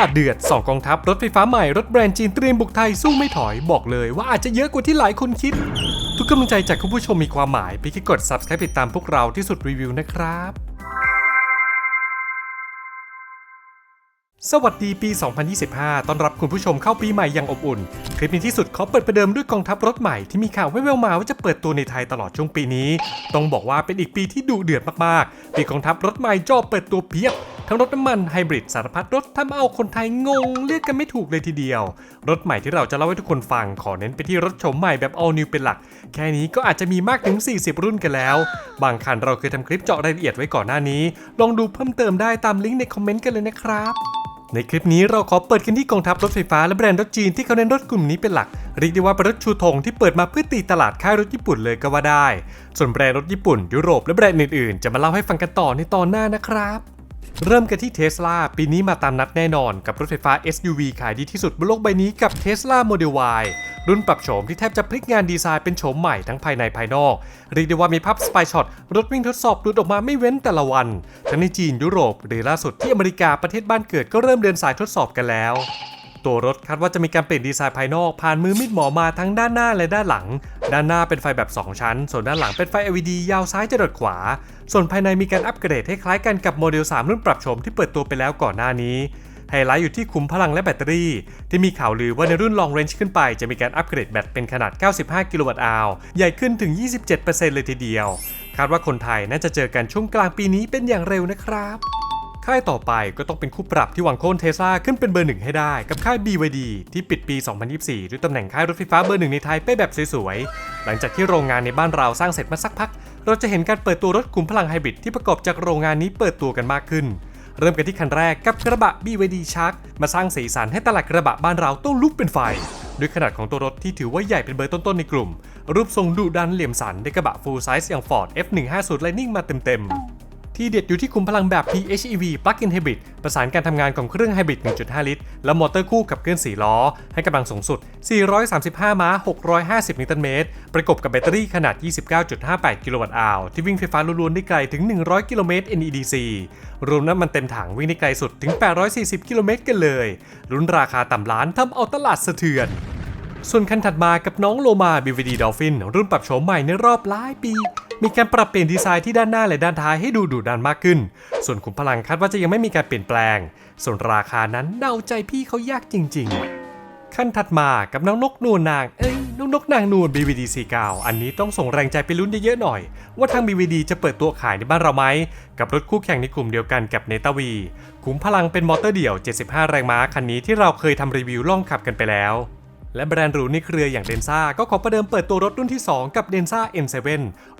าเดือดสองกองทัพรถไฟฟ้าใหม่รถแบรนด์จีนเตรียมบุกไทยสู้ไม่ถอยบอกเลยว่าอาจจะเยอะกว่าที่หลายคนคิด ทุกกำลังใจจากคุณผู้ชมมีความหมายพี่แค่กด subscribe ติดตามพวกเราที่สุดรีวิวนะครับสวัสดีปี 2025 ต้อนรับคุณผู้ชมเข้าปีใหม่อย่างอบอุ่น คลิปนี้ที่สุดเขอเปิดประเดิมด้วยกองทัพรถใหม่ที่มีข่าวแว่วๆมาว่าจะเปิดตัวในไทยตลอดช่วงปีนี้ ต้องบอกว่าเป็นอีกปีที่ดุเดือดมากๆปีกองทัพรถใหม่จ่อเปิดตัวเพียบ ทั้งรถน้ำมันไฮบริดสารพัดรถทำเอาคนไทยงงเรียกกันไม่ถูกเลยทีเดียว รถใหม่ที่เราจะเล่าให้ทุกคนฟังขอเน้นไปที่รถโฉมใหม่แบบ all new เป็นหลัก แค่นี้ก็อาจจะมีมากถึง 40 รุ่นกันแล้ว บางคันเราเคยทำคลิปเจาะรายละเอียดไว้ก่อนหน้านี้ ลองดูเพิ่มเติมได้ตามลิงก์ในคอมเมนต์กันเลยนะครับในคลิปนี้เราขอเปิดกันที่กองทัพรถไฟฟ้าและแบรนด์รถจีนที่เขาเน้นรถกลุ่มนี้เป็นหลัก เรียกได้ว่าเป็นรถชูธงที่เปิดมาเพื่อตีตลาดค่ายรถญี่ปุ่นเลยก็ว่าได้ ส่วนแบรนด์รถญี่ปุ่น ยุโรปและแบรนด์อื่นๆ จะมาเล่าให้ฟังกันต่อในตอนหน้านะครับ เริ่มกันที่เท s l a ปีนี้มาตามนัดแน่นอนกับรถไฟฟ้า SUV ขายดีที่สุดบนโลกใบนี้กับ Tesla Model Y รุ่นปรับโฉมที่แทบจะพลิกงานดีไซน์เป็นโฉมใหม่ทั้งภายในภายนอก เรียกได้ว่ามีภาพสปายช็อตรถวิ่งทดสอบหลุดออกมาไม่เว้นแต่ละวัน ทั้งในจีนยุโรปหรือล่าสุดที่อเมริกาประเทศบ้านเกิดก็เริ่มเดินสายทดสอบกันแล้ว ตัวรถคาดว่าจะมีการเปลี่ยนดีไซน์ภายนอกผ่านมือมิดหมอมาทั้งด้านหน้าและด้านหลัง ด้านหน้าเป็นไฟแบบ 2 ชั้น ส่วนด้านหลังเป็นไฟ LED ยาวซ้ายจรดขวา ส่วนภายในมีการอัปเกรดให้คล้ายกันกับโมเดล 3 รุ่นปรับโฉมที่เปิดตัวไปแล้วก่อนหน้านี้ไฮไลท์อยู่ที่ขุมพลังและแบตเตอรี่ ที่มีข่าวลือว่าในรุ่น Long Range ขึ้นไป จะมีการอัปเกรดแบตเป็นขนาด 95 กิโลวัตต์อาวใหญ่ขึ้นถึง 27%เลยทีเดียว คาดว่าคนไทยน่าจะเจอกันช่วงกลางปีนี้เป็นอย่างเร็วนะครับ ค่ายต่อไปก็ต้องเป็นคู่ปรับที่หวังโค่นเทสลาขึ้นเป็นเบอร์หนึ่งให้ได้ กับค่าย BYD ที่ปิดปี 2024 ด้วยตำแหน่งค่ายรถไฟฟ้าเบอร์หนึ่งในไทยไปแบบสวยๆ หลังจากที่โรงงานในบ้านเราสร้างเสร็จมาสักพัก เราจะเห็นการเปิดตัวรถกลุ่มพลังไฮบริดที่ประกอบจากโรงงานนี้เปิดตัวกันมากขึ้น เริ่มกันที่คันแรกกับกระบะ BYD Shark มาสร้างสีสันให้ตลาดกระบะบ้านเราต้องลุกเป็นไฟด้วยขนาดของตัวรถที่ถือว่าใหญ่เป็นเบอร์ต้นๆในกลุ่ม รูปทรงดุดันเหลี่ยมสันในกระบะ full size อย่าง Ford F150 Lightning มาเต็มๆ ที่เด็ดอยู่ที่คุมพลังแบบ PHEV Plug-in Hybrid ประสานการทำงานของเครื่องไฮบริด 1.5 ลิตร และมอเตอร์คู่ขับเคลื่อน4ล้อ ให้กำลังสูงสุด 435 ม้า 650 นิวตันเมตร ประกบกับแบตเตอรี่ขนาด 29.58 กิโลวัตต์อาวที่วิ่งไฟฟ้าล้วนๆได้ไกลถึง 100 กิโลเมตร NEDC รวมน้ำมันเต็มถังวิ่งได้ไกลสุดถึง 840 กิโลเมตรกันเลยรุ่นราคาต่ำล้านทำเอาตลาดสะเทือนส่วนคันถัดมากับน้องโลมา BVD Dolphin รุ่นปรับโฉมใหม่ในรอบหลายปี มีการปรับเปลี่ยนดีไซน์ที่ด้านหน้าและด้านท้ายให้ดูดุดันมากขึ้น ส่วนขุมพลังคาดว่าจะยังไม่มีการเปลี่ยนแปลง ส่วนราคานั้นเดาใจพี่เขายากจริง ๆขั้นถัดมากับน้องนกนูนนาง เอ้ยน้องนกนางนูน BVD 49อันนี้ต้องส่งแรงใจไปลุ้นเยอะๆหน่อย ว่าทาง BVD จะเปิดตัวขายในบ้านเราไหม กับรถคู่แข่งในกลุ่มเดียวกันกับเนตาวีขุมพลังเป็นมอเตอร์เดี่ยว 75 แรงม้าคันนี้ที่เราเคยทำรีวิวล่องขับกันไปแล้ว และแบรนด์หรูในเครืออย่างเดนซ่าก็ขอประเดิมเปิดตัวรถรุ่นที่ 2 กับ d e n s a M7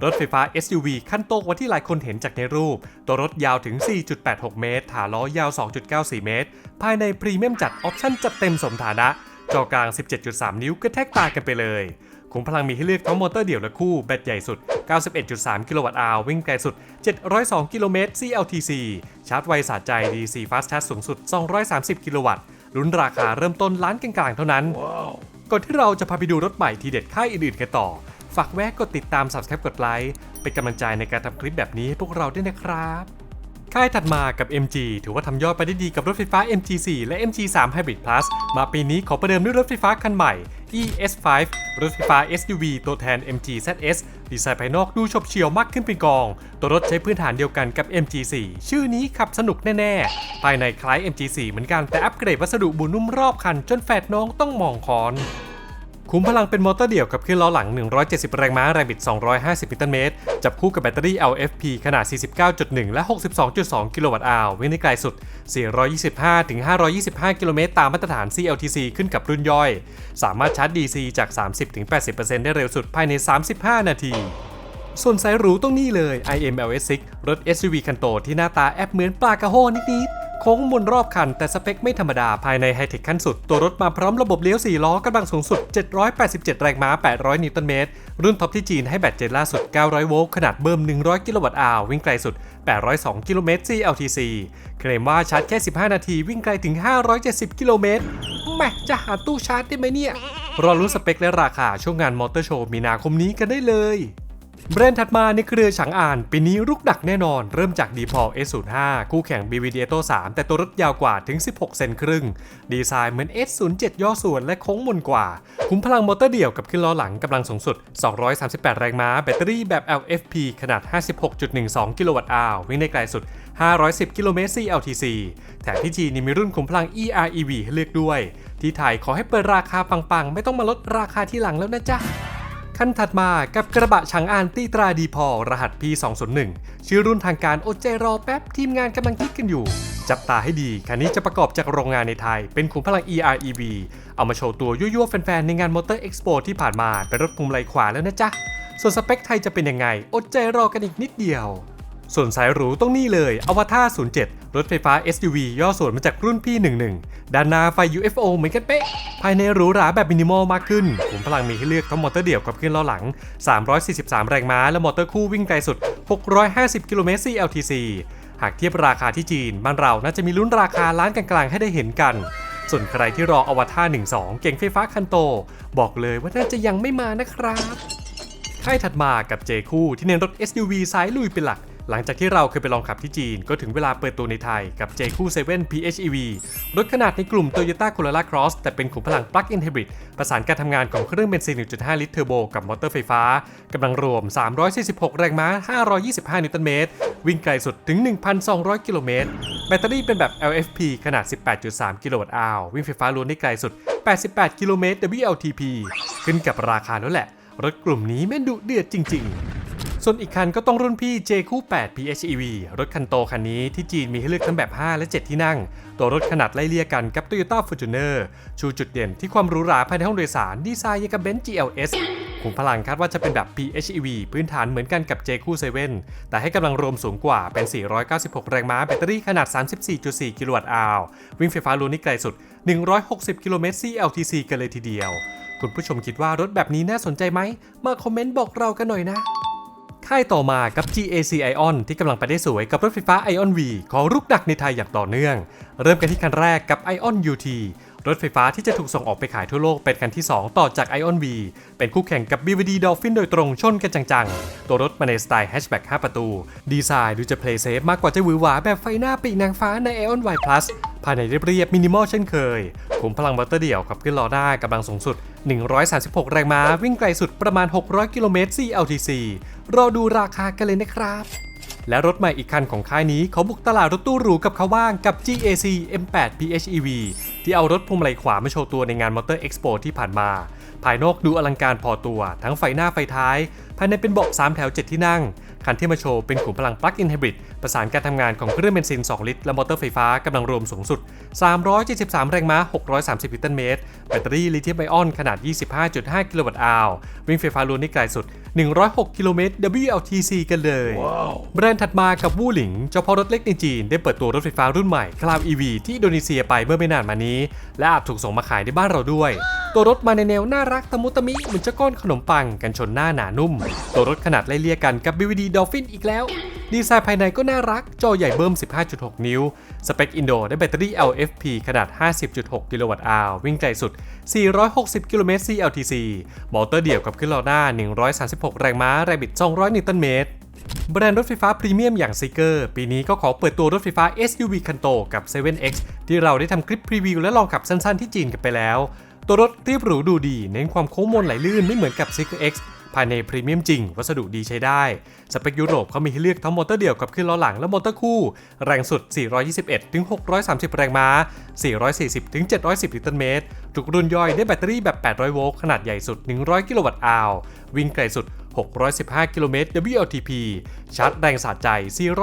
รถไฟฟ้า SUV ขั้นโตกว่าที่หลายคนเห็นจากในรูป ตัวรถยาวถึง 4.86 เมตรถาล้อยาว 2.94 เมตร ภายในพรีเมียมจัดออปชั่นจัดเต็มสมฐานะ จอกลาง 17.3 นิ้วกระแทกตากันไปเลยขุมพลังมีให้เลือกทั้งมอเตอร์เดี่ยวและคู่ แบตใหญ่สุด 91.3 กิโลวัตต์อาววิ่งไกลสุด 702 กิโลเมตร CLTC ชาร์จไวสะใจ DC Fast Charge สูงสุด 230 กิโลวัตต์ รุ่นราคาเริ่มต้นล้านกลางๆเท่านั้น ก่อนที่เราจะพาไปดูรถใหม่ทีเด็ดค่ายอื่นๆกันต่อ ฝากแวะกดติดตาม subscribe กดไลค์เป็นกำลังใจในการทำคลิปแบบนี้ให้พวกเราด้วยนะครับ ค่ายถัดมากับ MG ถือว่าทำยอดไปได้ดีกับรถไฟฟ้า MG4 และ MG3 Hybrid Plus มาปีนี้ขอประเดิมด้วยรถไฟฟ้าคันใหม่ ES5 รถไฟฟ้า SUV ตัวแทน MG ZS ดีไซน์ภายนอกดูฉบเฉี่ยวมากขึ้นเป็นกอง ตัวรถใช้พื้นฐานเดียวกันกับ MG4 ชื่อนี้ขับสนุกแน่ ๆ ภายในคล้าย MG4 เหมือนกันแต่อัปเกรดวัสดุบุนุ่มรอบคันจนแฝดน้องต้องมองคอน คุ้มพลังเป็นมอเตอร์เดี่ยวกับเครื่องล้อหลัง 170 แรงม้าแรงบิด 250 นิวตันเมตร จับคู่กับแบตเตอรี่ LFP ขนาด 49.1 และ 62.2 กิโลวัตต์อาววิ่งได้ไกลสุด 425ถึง525 กิโลเมตรตามมาตรฐาน CLTC ขึ้นกับรุ่นย่อย สามารถชาร์จ DC จาก 30ถึง80%ได้เร็วสุดภายใน 35 นาทีส่วนสายหรูต้องนี่เลย IMLS6 รถ SUV คันโตที่หน้าตาแอบเหมือนปลากระโฮนิดๆ ค้งมนรอบคันแต่สเปคไม่ธรรมดาภายในไฮเทคขั้นสุด ตัวรถมาพร้อมระบบเลี้ยว 4 ล้อกำลังสูงสุด 787 แรงม้า 800 นิวตันเมตร รุ่นท็อปที่จีนให้แบตเจนล่าสุด 900 โวลต์ขนาดเบิ่ม 100 กิโลวัตต์อาววิ่งไกลสุด 802 กิโลเมตร CLTC เคลมว่าชาร์จแค่ 15 นาทีวิ่งไกลถึง 570 กิโลเมตรแม่จะหาตู้ชาร์จได้ไหมเนี่ยรอรุ้สเปคและราคาช่วงงานมอเตอร์โชว์มีนาคมนี้กันได้เลย แบรนด์ถัดมาในเครือฉางอ่าน ปีนี้รุกดักแน่นอน เริ่มจาก d p o l S05 คู่แข่ง BVD a t o 3 แต่ตัวรถยาวกว่าถึง 16 เซนครึ่ง ดีไซน์เหมือน S07 ย่อส่วนและโค้งมนกว่า คุ้มพลังมอเตอร์เดี่ยวกับขึ้นล้อหลังกำลังสูงสุด 238 แรงม้า แบตเตอรี่แบบ LFP ขนาด 56.12 กิโลวัตต์อาววิ่งได้ไกลสุด 510 กิโลเมตร CLTC แถมที่จีนมีรุ่นขุมพลัง EREV ให้เลือกด้วย ที่ไทยขอให้เปิดราคาปังๆ ไม่ต้องมาลดราคาที่หลังแล้วนะจ๊ะ ขั้นถัดมากับกระบะฉังอานตีตราดีพอรหัส P201 ชื่อรุ่นทางการอดใจรอแป๊บทีมงานกำลังคิดกันอยู่ จับตาให้ดี คันนี้จะประกอบจากโรงงานในไทย เป็นขุมพลัง EREV เอามาโชว์ตัวยั่วๆแฟนๆ ในงานมอเตอร์เอ็กซ์โปที่ผ่านมา เป็นรถภูมิไหลขวาแล้วนะจ๊ะ ส่วนสเปคไทยจะเป็นยังไง อดใจรอกันอีกนิดเดียว ส่วนสายหรูต้องนี่เลยอวตาร07 รถไฟฟ้า SUV ย่อส่วนมาจากรุ่นพี่ 11 ด้านหน้าไฟ UFO เหมือนกันเป๊ะ ภายในหรูหราแบบมินิมอลมากขึ้นขุมพลังมีให้เลือกทั้งมอเตอร์เดี่ยวกับเครื่องล้อหลัง 343 แรงม้า และมอเตอร์คู่วิ่งไกลสุด 650 กิโลเมตร CLTC หากเทียบราคาที่จีน บ้านเราน่าจะมีลุ้นราคาล้านกลางๆ ให้ได้เห็นกัน ส่วนใครที่รออวตาร12 เก่งไฟฟ้าคันโต บอกเลยว่าน่าจะยังไม่มานะครับค่ายถัดมากับเจคู่ที่เน้นรถ SUV สายลุยเป็นหลัก หลังจากที่เราเคยไปลองขับที่จีน ก็ถึงเวลาเปิดตัวในไทยกับ j คู่7 PHEV รถขนาดในกลุ่ม Toyota Corolla Cross แต่เป็นขุมพลัง Plug-in Hybrid ประสานการทำงานของเครื่องเบนซิน 1.5 ลิตรเทอร์โบกับมอเตอร์ไฟฟ้ากำลังรวม 346 แรงม้า 525 นิวตันเมตร วิ่งไกลสุดถึง 1,200 กิโลเมตร แบตเตอรี่เป็นแบบ LFP ขนาด 18.3 กิโลวัตต์อาววิ่งไฟฟ้าล้วนได้ไกลสุด 88 กิโลเมตร WLTP ขึ้นกับราคาแล้วแหละ รถกลุ่มนี้แม่นดุเดือดจริง ๆ ส่วนอีกคันก็ต้องรุ่นพี่ J คู่8 PHEV รถคันโตคันนี้ที่จีนมีให้เลือกทั้งแบบ 5 และ 7 ที่นั่ง ตัวรถขนาดไล่เลี่ยกันกับ Toyota Fortuner ชูจุดเด่นที่ความหรูหราภายในห้องโดยสารดีไซน์ยังกับ Benz GLS ขุมพลังคาดว่าจะเป็นแบบ PHEV พื้นฐานเหมือนกันกับ J คู่7แต่ให้กำลังรวมสูงกว่าเป็น 496 แรงม้าแบตเตอรี่ขนาด 34.4 กิโลวัตต์อาววิ่งไฟฟ้าล้นนี่ไกลสุด 160 กิโลเมตร CLTC กันเลยทีเดียว คุณผู้ชมคิดว่ารถแบบนี้น่าสนใจไหม มาคอมเมนต์บอกเรากันหน่อยนะ ค่ายต่อมากับ GAC Ion ที่กำลังไปได้สวยกับรถไฟฟ้า Ion V ขอรุกดักในไทยอย่างต่อเนื่อง เริ่มกันที่คันแรกกับ Ion UT รถไฟฟ้าที่จะถูกส่งออกไปขายทั่วโลกเป็นคันที่ 2 ต่อจาก Ion V เป็นคู่แข่งกับ BVD Dolphin โดยตรงชนกันจังๆ ตัวรถมาในสไตล์แฮชแบ็ก5ประตู ดีไซน์ดูจะ play safe มากกว่าจะหวือหวาแบบไฟหน้าปีกนางฟ้าใน Ion Y Plus ภายในเรียบๆมินิมอลเช่นเคยขุมพลังมอเตอร์เดี่ยวขับขึ้นล้อหน้ากำลังสูงสุด 136 แรงม้า วิ่งไกลสุดประมาณ 600 กิโลเมตร CLTC รอดูราคากันเลยนะครับและรถใหม่อีกคันของค่ายนี้เขาบุกตลาดรถตู้หรูกับเขาว่างกับ GAC M8 PHEV ที่เอารถพวงมาลัยขวามาโชว์ตัวในงานมอเตอร์เอ็กซ์โปที่ผ่านมา ภายนอกดูอลังการพอตัว ทั้งไฟหน้าไฟท้าย ภายในเป็นเบาะ3แถว 7 ที่นั่ง คันที่มาโชว์เป็นขุมพลัง Plug-in Hybrid ประสานการทำงานของเครื่องเบนซิน 2 ลิตร และมอเตอร์ไฟฟ้ากำลังรวมสูงสุด 373 แรงม้า 630 ลิตรเมตร แบตเตอรี่ลิเธียมไอออนขนาด 25.5 กิโลวัตต์อาววิ่งไฟฟ้าล้วนได้ไกลสุด 106 กิโลเมตร WLTC กันเลยแบรนด์ถัดมากับวู่หลิง เจ้าพ่อรถเล็กในจีน ได้เปิดตัวรถไฟฟ้ารุ่นใหม่ Cloud EV ที่อินโดนีเซียไปเมื่อไม่นานมานี้ และอาจถูกส่งมาขายในบ้านเราด้วย ตัวรถมาในแนวน่ารักตะมุตะมิเหมือนเจ้าก้อนขนมปังกันชนหน้าหนานุ่ม ตัวรถขนาดไล่เลี่ยกันกับ BVD Dolphin อีกแล้ว ดีไซน์ภายในก็น่ารัก จอใหญ่เบิ่ม 15.6 นิ้ว สเปคอินโดได้แบตเตอรี่ LFP ขนาด 50.6 กิโลวัตต์อาววิ่งไกลสุด 460 กิโลเมตร CLTC มอเตอร์เดี่ยวกับขึ้นล้อหน้า 136 แรงม้า แรงบิด 200 นิวตันเมตรแบรนด์รถไฟฟ้าพรีเมียมอย่างซิเกอร์ปีนี้ก็ขอเปิดตัวรถไฟฟ้า SUV คันโตกับ 7X ที่เราได้ทำคลิปพรีวิวและลองขับสั้นๆที่จีนกันไปแล้ว ตัวรถเรียบหรูดูดี เน้นความโค้งมนไหลลื่นไม่เหมือนกับ z X ภายในพรีเมียมจริง วัสดุดีใช้ได้ สเปคยุโรปเขามีให้เลือกทั้งมอเตอร์เดี่ยวกับขึ้นล้อหลังและมอเตอร์คู่ แรงสุด 421ถึง630 แรงม้า 440ถึง710 ลิตรเมตร ทุกรุ่นย่อยได้แบตเตอรี่แบบ 800 โวลต์ขนาดใหญ่สุด 100 กิโลวัตต์อาววิ่งไกลสุด 615 กิโลเมตร WLTP ชาร์จแรงสะใจ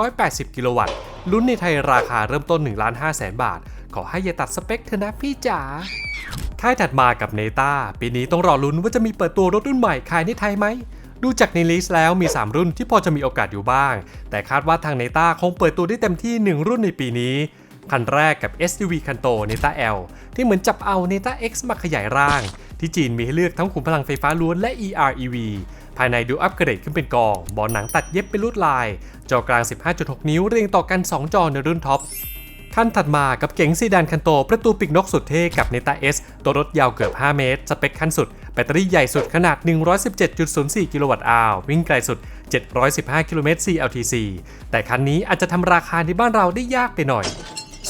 480 กิโลวัตต์ ลุ้นในไทยราคาเริ่มต้น1ล้าน5แสนบาท ขอให้อย่าตัดสเปคเถอนะพี่จ๋า ค่ายถัดมากับเนต้าปีนี้ต้องรอลุ้นว่าจะมีเปิดตัวรถรุ่นใหม่ขายในไทยไหม ดูจากในลิสต์แล้วมี 3 รุ่นที่พอจะมีโอกาสอยู่บ้าง แต่คาดว่าทางเนต้าคงเปิดตัวได้เต็มที่ 1 รุ่นในปีนี้ คันแรกกับ SUV คันโตเนต้า L ที่เหมือนจับเอาเนต้า X มาขยายร่าง ที่จีนมีให้เลือกทั้งขุมพลังไฟฟ้าล้วนและ EREV ภายในดูอัปเกรดขึ้นเป็นกองบอลหนังตัดเย็บเป็นลวดลาย จอกลาง 15.6 นิ้วเรียงต่อกัน 2 จอในรุ่นท็อป ขั้นถัดมากับเก๋งซีดานคันโต ประตูปีกนกสุดเท่กับเนต้า S ตัวรถยาวเกือบ 5 เมตร สเปคขั้นสุด แบตเตอรี่ใหญ่สุดขนาด 117.04 กิโลวัตต์อาววิ่งไกลสุด 715 กิโลเมตร CLTC แต่คันนี้อาจจะทำราคาในบ้านเราได้ยากไปหน่อย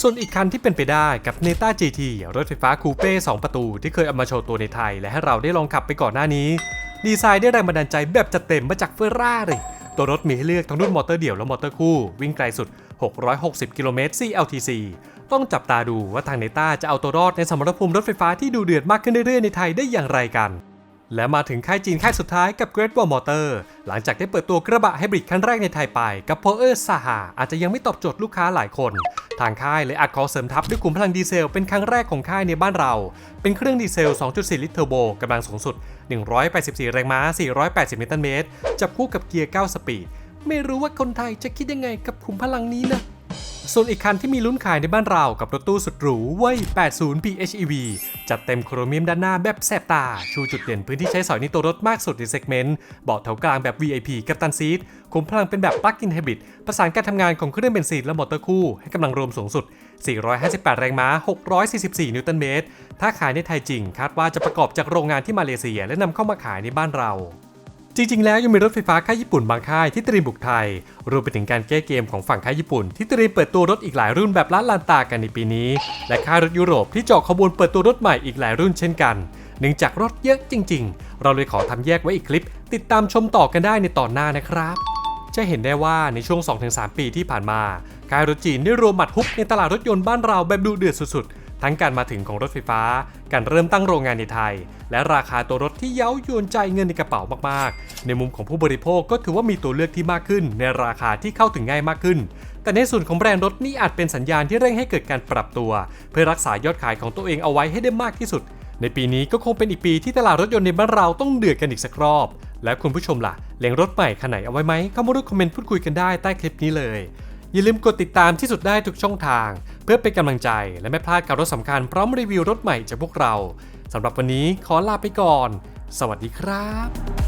ส่วนอีกคันที่เป็นไปได้กับ Neta GT รถไฟฟ้าคูเป้ 2 ประตู ที่เคยเอามาโชว์ตัวในไทย และให้เราได้ลองขับไปก่อนหน้านี้ ดีไซน์ได้แรงบันดาลใจแบบจัดเต็มมาจากเฟอร์รารี่ ตัวรถมีให้เลือกทั้งรุ่นมอเตอร์เดี่ยวและมอเตอร์คู่ วิ่งไกลสุด 660 กิโลเมตร CLTC ต้องจับตาดูว่าทางเนต้าจะเอาตัวรอดในสมรภูมิรถไฟฟ้าที่ดูเดือดมากขึ้นเรื่อยๆในไทยได้อย่างไรกัน และมาถึงค่ายจีนค่ายสุดท้ายกับ Great Wall Motor หลังจากได้เปิดตัวกระบะไฮบริดคันแรกในไทยไป กับ p o e r Saha อาจจะยังไม่ตอบโจทย์ลูกค้าหลายคน ทางค่ายเลยอัดขอเสริมทัพด้วยกลุ่มพลังดีเซลเป็นครั้งแรกของค่ายในบ้านเรา เป็นเครื่องดีเซล 2.4 ลิตรเทอร์โบกำลังสูงสุด 184 แรงม้า 480 นิวตันเมตร จับคู่กับเกียร์ 9 สปีด ไม่รู้ว่าคนไทยจะคิดยังไงกับขุมพลังนี้นะ ส่วนอีกคันที่มีลุ้นขายในบ้านเรากับรถตู้สุดหรูเว้ย 80 PHEV จัดเต็มโครเมียมด้านหน้าแบบแสบตา ชูจุดเด่นพื้นที่ใช้สอยในตัวรถมากสุดในเซกเมนต์ เบาะแถวกลางแบบ VIP กับตันซีทคุมพลังเป็นแบบปลั๊กอินไฮบริดประสานการทำงานของเครื่องเบนซินและมอเตอร์คู่ ให้กำลังรวมสูงสุด 458 แรงม้า 644 นิวตันเมตร ถ้าขายในไทยจริง คาดว่าจะประกอบจากโรงงานที่มาเลเซีย และนำเข้ามาขายในบ้านเรา จริงๆ แล้วยังมีรถไฟฟ้าค่ายญี่ปุ่นบางค่ายที่เตรียมบุกไทย รวมไปถึงการแก้เกมของฝั่งค่ายญี่ปุ่น ที่เตรียมเปิดตัวรถอีกหลายรุ่นแบบล้านลานตากันในปีนี้ และค่ายรถยุโรปที่เจาะขบวนเปิดตัวรถใหม่อีกหลายรุ่นเช่นกัน เนื่องจากรถเยอะจริง ๆ เราเลยขอทำแยกไว้อีกคลิป ติดตามชมต่อกันได้ในตอนหน้านะครับ จะเห็นได้ว่าในช่วง 2-3 ปีที่ผ่านมาค่ายรถจีนได้รวมหมัดฮุบในตลาดรถยนต์บ้านเราแบบดูเดือดสุดๆ ทั้งการมาถึงของรถไฟฟ้า การเริ่มตั้งโรงงานในไทย และราคาตัวรถที่เย้ายวนใจเงินในกระเป๋ามากๆ ในมุมของผู้บริโภคก็ถือว่ามีตัวเลือกที่มากขึ้น ในราคาที่เข้าถึงง่ายมากขึ้น แต่ในส่วนของแบรนด์รถนี่อาจเป็นสัญญาณที่เร่งให้เกิดการปรับตัว เพื่อรักษายอดขายของตัวเองเอาไว้ให้ได้มากที่สุด ในปีนี้ก็คงเป็นอีกปีที่ตลาดรถยนต์ในบ้านเราต้องเดือดกันอีกสักรอบ แล้วคุณผู้ชมล่ะเล็งรถใหม่คันไหนเอาไว้ไหมเข้ามาร่วมคอมเมนต์พูดคุยกันได้ใต้คลิปนี้เลย อย่าลืมกดติดตามที่สุดได้ทุกช่องทาง เพื่อเป็นกำลังใจและไม่พลาดกับรถสำคัญพร้อมรีวิวรถใหม่จากพวกเราสำหรับวันนี้ขอลาไปก่อน สวัสดีครับ